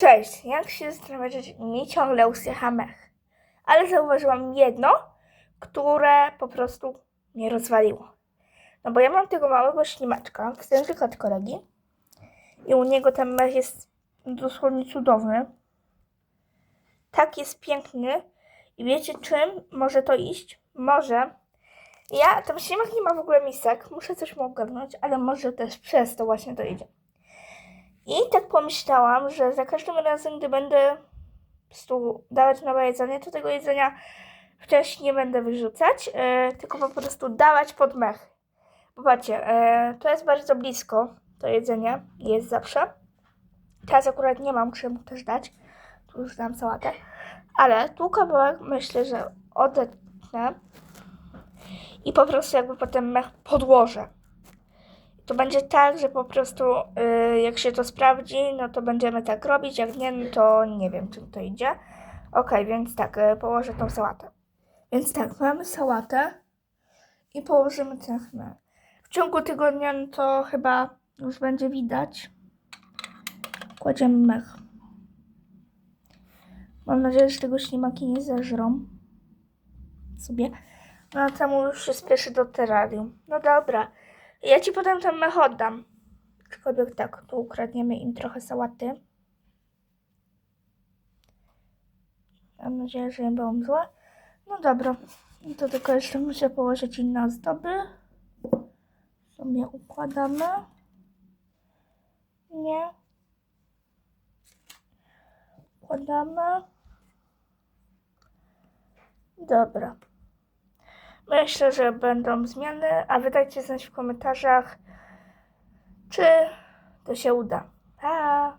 Cześć, jak się zastanawiacie, mi ciągle usycha mech. Ale zauważyłam jedno, które po prostu mnie rozwaliło. No bo ja mam tego małego ślimaczka w stylu od kolegi i u niego ten mech jest dosłownie cudowny. Tak jest piękny i wiecie czym może to iść? Może ja, ten ślimak nie ma w ogóle misek, muszę coś mu ogarnąć, ale może też przez to właśnie to idzie. I tak pomyślałam, że za każdym razem, gdy będę prostu dawać nowe jedzenie, to tego jedzenia wcześniej nie będę wyrzucać, e, tylko po prostu dawać pod mech. Popatrzcie, e, to jest bardzo blisko, to jedzenie jest zawsze. Teraz akurat nie mam, mu też dać. Tu już dam sałatę. Ale tu kawałek myślę, że odetnę i po prostu jakby potem mech podłożę. To będzie tak, że po prostu y, jak się to sprawdzi, no to będziemy tak robić, jak nie, no to nie wiem, czym to idzie. Ok, więc tak, y, położę tą sałatę. Więc tak, mamy sałatę i położymy ten. W ciągu tygodnia no to chyba już będzie widać. Kładziemy mech. Mam nadzieję, że tego ślimaki nie zeżrą sobie. No a temu już się spieszy do terrarium. No dobra. Ja ci potem ten mech oddam. Aczkolwiek tak, tu ukradniemy im trochę sałaty. Mam nadzieję, że nie będą złe. No dobra. No to tylko jeszcze muszę położyć inne ozdoby. Sobie układamy. Nie. Układamy. Dobra. Myślę, że będą zmiany, a wy dajcie znać w komentarzach, czy to się uda. Pa!